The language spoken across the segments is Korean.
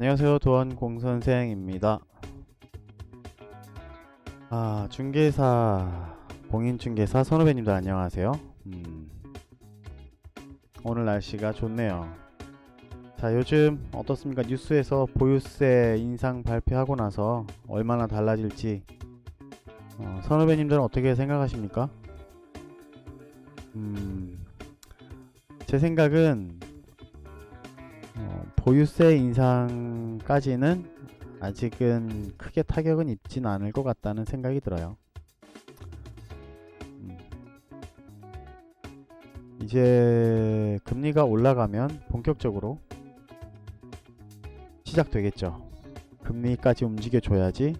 안녕하세요. 도원 공선생입니다. 아, 중개사, 공인중개사 선후배님들 안녕하세요. 음, 오늘 날씨가 좋네요. 자, 요즘 어떻습니까? 뉴스에서 보유세 인상 발표하고 나서 얼마나 달라질지 어, 선후배님들은 어떻게 생각하십니까? 음, 제 생각은 어, 보유세 인상까지는 아직은 크게 타격은 입진 않을 것 같다는 생각이 들어요. 음. 이제 금리가 올라가면 본격적으로 시작되겠죠. 금리까지 움직여줘야지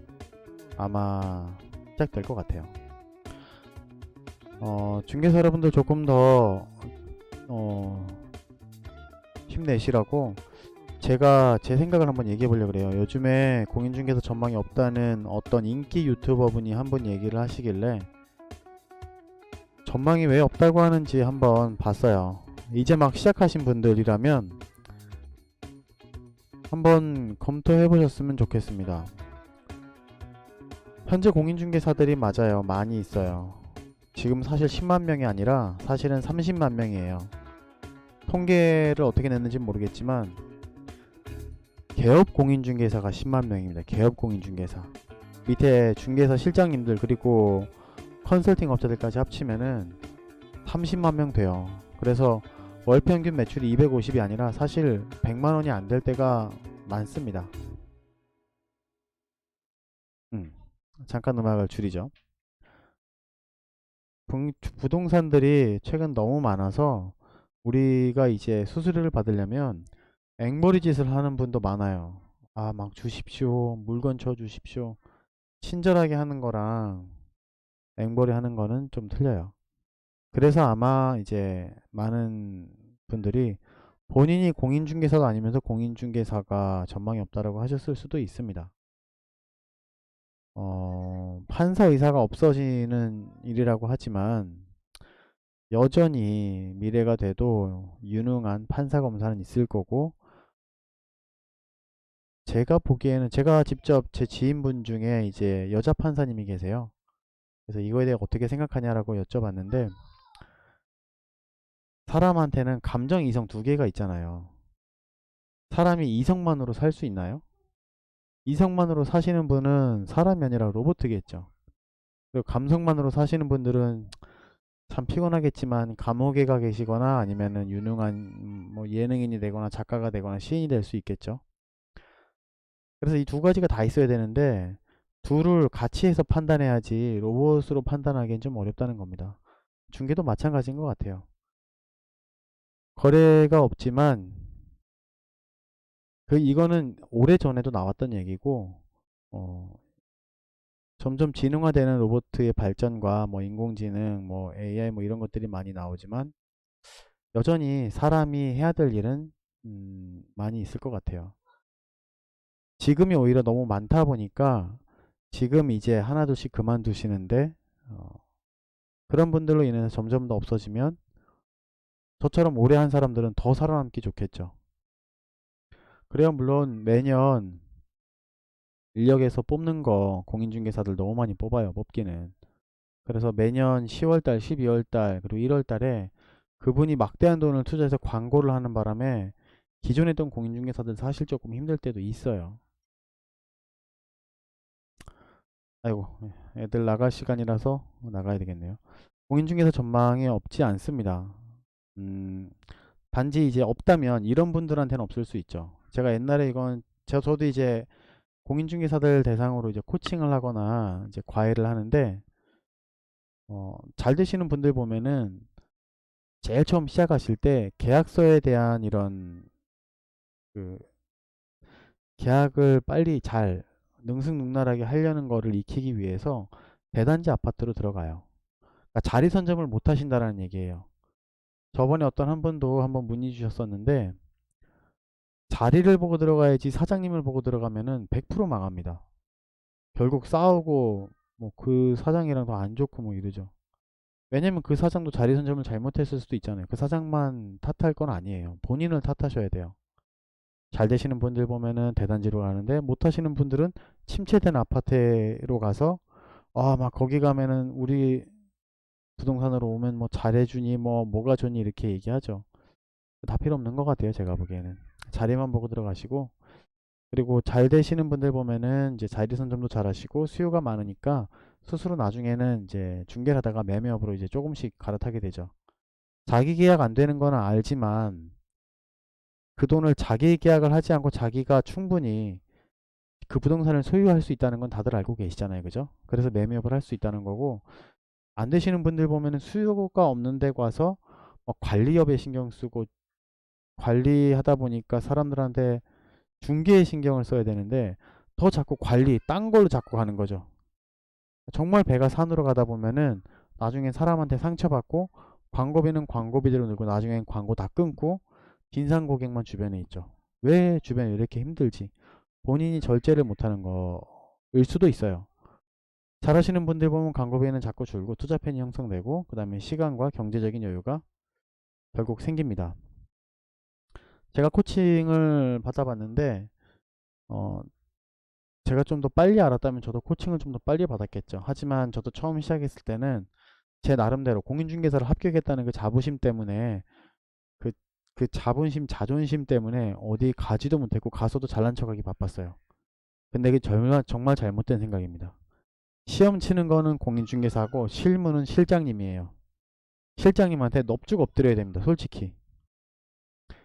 아마 시작될 것 같아요. 어, 중개사 여러분들 조금 더 어, 힘내시라고 제가 제 생각을 한번 얘기해 보려고 그래요. 요즘에 공인중개사 전망이 없다는 어떤 인기 유튜버 분이 한분 얘기를 하시길래 전망이 왜 없다고 하는지 한번 봤어요. 이제 막 시작하신 분들이라면 한번 검토해 보셨으면 좋겠습니다. 현재 공인중개사들이 맞아요. 많이 있어요. 지금 사실 10만 명이 아니라 사실은 30만 명이에요. 통계를 어떻게 냈는지 모르겠지만 개업 공인중개사가 10만 명입니다. 개업 공인중개사 밑에 중개사 실장님들 그리고 컨설팅 업자들까지 합치면은 30만 명 돼요. 그래서 월 평균 매출이 250이 아니라 사실 100만 원이 안 될 때가 많습니다. 음, 잠깐 음악을 줄이죠. 부- 부동산들이 최근 너무 많아서 우리가 이제 수수료를 받으려면 앵벌이 짓을 하는 분도 많아요. 아, 막 주십시오. 물건 쳐 주십시오. 친절하게 하는 거랑 앵벌이 하는 거는 좀 틀려요. 그래서 아마 이제 많은 분들이 본인이 공인중개사가 아니면서 공인중개사가 전망이 없다라고 하셨을 수도 있습니다. 어, 판사 의사가 없어지는 일이라고 하지만 여전히 미래가 돼도 유능한 판사 검사는 있을 거고 제가 보기에는 제가 직접 제 지인분 중에 이제 여자 판사님이 계세요. 그래서 이거에 대해 어떻게 생각하냐라고 여쭤봤는데 사람한테는 감정 이성 두 개가 있잖아요. 사람이 이성만으로 살 수 있나요? 이성만으로 사시는 분은 사람이 아니라 로봇이겠죠. 그리고 감성만으로 사시는 분들은 참 피곤하겠지만 감옥에 가 계시거나 아니면은 유능한 음, 뭐 예능인이 되거나 작가가 되거나 시인이 될 수 있겠죠. 그래서 이 두 가지가 다 있어야 되는데 둘을 같이 해서 판단해야지 로봇으로 판단하기엔 좀 어렵다는 겁니다. 중개도 마찬가지인 것 같아요. 거래가 없지만 그 이거는 오래 전에도 나왔던 얘기고 어, 점점 지능화되는 로봇의 발전과 뭐 인공지능, 뭐 AI 뭐 이런 것들이 많이 나오지만 여전히 사람이 해야 될 일은 음, 많이 있을 것 같아요. 지금이 오히려 너무 많다 보니까 지금 이제 하나둘씩 그만두시는데 어, 그런 분들로 인해서 점점 더 없어지면 저처럼 오래 한 사람들은 더 살아남기 좋겠죠. 그래야 물론 매년 인력에서 뽑는 거 공인중개사들 너무 많이 뽑아요. 뽑기는. 그래서 매년 10월달, 12월달, 그리고 1월달에 그분이 막대한 돈을 투자해서 광고를 하는 바람에 기존에 있던 공인중개사들 사실 조금 힘들 때도 있어요. 아이고, 애들 나갈 시간이라서 나가야 되겠네요. 공인중개사 전망이 없지 않습니다. 음, 단지 이제 없다면 이런 분들한테는 없을 수 있죠. 제가 옛날에 이건 저도 이제 공인중개사들 대상으로 이제 코칭을 하거나 이제 과외를 하는데 어, 잘 되시는 분들 보면은 제일 처음 시작하실 때 계약서에 대한 이런 그 계약을 빨리 잘 능숙능란하게 하려는 거를 익히기 위해서 대단지 아파트로 들어가요. 그러니까 자리 선점을 못 하신다라는 얘기예요. 저번에 어떤 한 분도 한번 문의 주셨었는데 자리를 보고 들어가야지 사장님을 보고 들어가면은 100% 망합니다. 결국 싸우고 뭐 그 사장이랑 더안 좋고 뭐 이러죠. 왜냐면 그 사장도 자리 선점을 잘못했을 수도 있잖아요. 그 사장만 탓할 건 아니에요. 본인을 탓하셔야 돼요. 잘 되시는 분들 보면은 대단지로 가는데 못 하시는 분들은 침체된 아파트로 가서 아 막 거기 가면은 우리 부동산으로 오면 뭐 잘해주니 뭐 뭐가 좋니 이렇게 얘기하죠. 다 필요 없는 것 같아요. 제가 보기에는 자리만 보고 들어가시고 그리고 잘 되시는 분들 보면은 이제 자리 선점도 잘 하시고 수요가 많으니까 스스로 나중에는 이제 중개를 하다가 매매업으로 이제 조금씩 갈아타게 되죠. 자기 계약 안 되는 거는 알지만 그 돈을 자기 계약을 하지 않고 자기가 충분히 그 부동산을 소유할 수 있다는 건 다들 알고 계시잖아요. 그죠? 그래서 매매업을 할 수 있다는 거고 안 되시는 분들 보면은 수요가 없는 데 가서 뭐 관리업에 신경 쓰고 관리하다 보니까 사람들한테 중개에 신경을 써야 되는데 더 자꾸 관리 딴 걸로 자꾸 가는 거죠. 정말 배가 산으로 가다 보면은 나중에 사람한테 상처받고 광고비는 광고비대로 늘고 나중엔 광고 다 끊고 빈산 고객만 주변에 있죠. 왜 주변에 이렇게 힘들지? 본인이 절제를 못하는 거일 수도 있어요. 잘하시는 분들 보면 광고비는 자꾸 줄고 투자 팬이 형성되고 그 다음에 시간과 경제적인 여유가 결국 생깁니다. 제가 코칭을 받아봤는데 어 제가 좀 더 빨리 알았다면 저도 코칭을 좀 더 빨리 받았겠죠. 하지만 저도 처음 시작했을 때는 제 나름대로 공인중개사를 합격했다는 그 자부심 때문에 그, 그 자본심, 자존심 때문에 어디 가지도 못했고 가서도 잘난 척하기 바빴어요. 근데 그게 정말, 정말 잘못된 생각입니다. 시험 치는 거는 공인중개사고 실무는 실장님이에요. 실장님한테 넙죽 엎드려야 됩니다. 솔직히.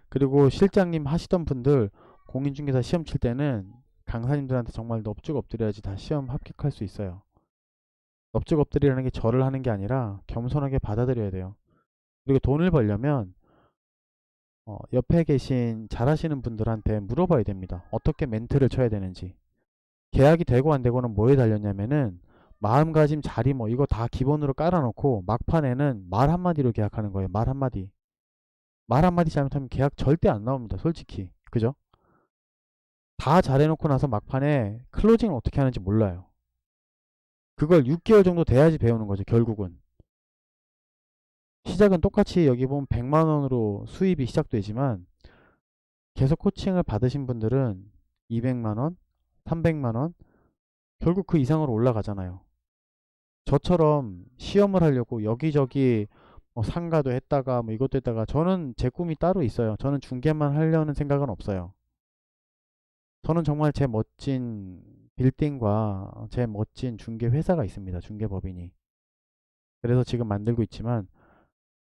그리고 실장님 하시던 분들 공인중개사 시험 칠 때는 강사님들한테 정말 넙죽 엎드려야지 다 시험 합격할 수 있어요. 넙죽 엎드리라는 게 절을 하는 게 아니라 겸손하게 받아들여야 돼요. 그리고 돈을 벌려면 어, 옆에 계신 잘하시는 분들한테 물어봐야 됩니다. 어떻게 멘트를 쳐야 되는지. 계약이 되고 안 되고는 뭐에 달렸냐면은 마음가짐, 자리 뭐 이거 다 기본으로 깔아놓고 막판에는 말 한마디로 계약하는 거예요. 말 한마디. 말 한마디 잘못하면 계약 절대 안 나옵니다. 솔직히. 그죠? 다 잘해놓고 나서 막판에 클로징을 어떻게 하는지 몰라요. 그걸 6개월 정도 돼야지 배우는 거죠. 결국은. 시작은 똑같이 여기 보면 100만 원으로 수입이 시작되지만 계속 코칭을 받으신 분들은 200만 원, 300만 원 결국 그 이상으로 올라가잖아요. 저처럼 시험을 하려고 여기저기 뭐 상가도 했다가 뭐 이것도 했다가 저는 제 꿈이 따로 있어요. 저는 중개만 하려는 생각은 없어요. 저는 정말 제 멋진 빌딩과 제 멋진 중개 회사가 있습니다. 중개법인이. 그래서 지금 만들고 있지만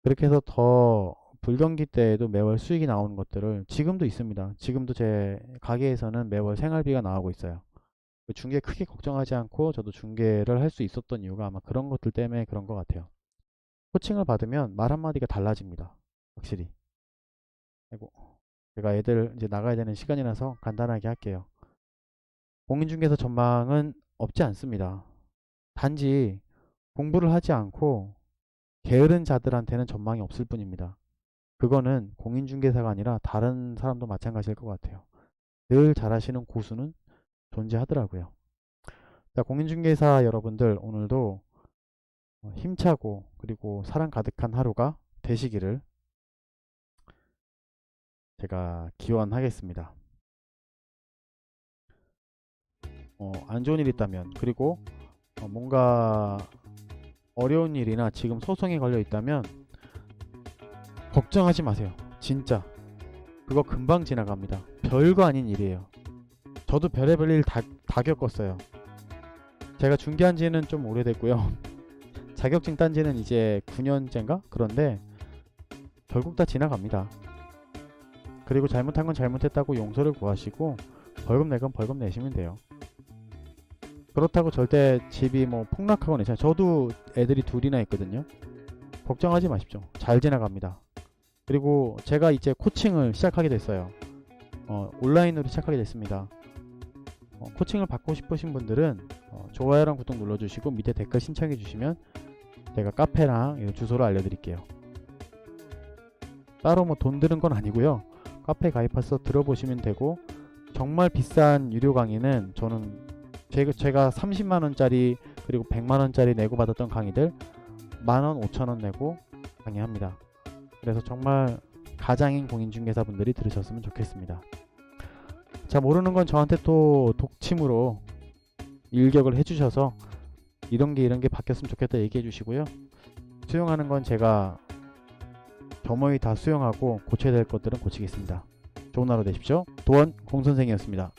그렇게 해서 더 불경기 때에도 매월 수익이 나오는 것들을 지금도 있습니다. 지금도 제 가게에서는 매월 생활비가 나오고 있어요. 그 중개 크게 걱정하지 않고 저도 중개를 할 수 있었던 이유가 아마 그런 것들 때문에 그런 것 같아요. 코칭을 받으면 말 한마디가 달라집니다. 확실히. 아이고. 제가 애들 이제 나가야 되는 시간이라서 간단하게 할게요. 공인중개사 전망은 없지 않습니다. 단지 공부를 하지 않고 게으른 자들한테는 전망이 없을 뿐입니다. 그거는 공인중개사가 아니라 다른 사람도 마찬가지일 것 같아요. 늘 잘하시는 고수는 존재하더라고요. 자, 공인중개사 여러분들 오늘도 어, 힘차고 그리고 사랑 가득한 하루가 되시기를 제가 기원하겠습니다. 어, 안 좋은 일 있다면 그리고 어, 뭔가 어려운 일이나 지금 소송에 걸려 있다면 걱정하지 마세요. 진짜 그거 금방 지나갑니다. 별거 아닌 일이에요. 저도 별의별 일 다 다 겪었어요. 제가 중개한 지는 좀 오래됐고요. 자격증 딴 지는 이제 9년째인가? 그런데 결국 다 지나갑니다. 그리고 잘못한 건 잘못했다고 용서를 구하시고 벌금 낼 건 벌금 내시면 돼요. 그렇다고 절대 집이 뭐 폭락하거나 있잖아요. 저도 애들이 둘이나 있거든요. 걱정하지 마십시오. 잘 지나갑니다. 그리고 제가 이제 코칭을 시작하게 됐어요. 어, 온라인으로 시작하게 됐습니다. 어, 코칭을 받고 싶으신 분들은 어, 좋아요랑 구독 눌러주시고 밑에 댓글 신청해 주시면 제가 카페랑 주소를 알려드릴게요. 따로 뭐 돈 드는 건 아니고요. 카페 가입해서 들어보시면 되고 정말 비싼 유료 강의는 저는 제가 30만원짜리 그리고 100만원짜리 내고 받았던 강의들 만원, 5천원 내고 강의합니다. 그래서 정말 가장인 공인중개사분들이 들으셨으면 좋겠습니다. 자 모르는 건 저한테 또 독침으로 일격을 해주셔서 이런 게 이런 게 바뀌었으면 좋겠다 얘기해 주시고요. 수용하는 건 제가 겸허히 다 수용하고 고쳐야 될 것들은 고치겠습니다. 좋은 하루 되십시오. 도원 공선생이었습니다.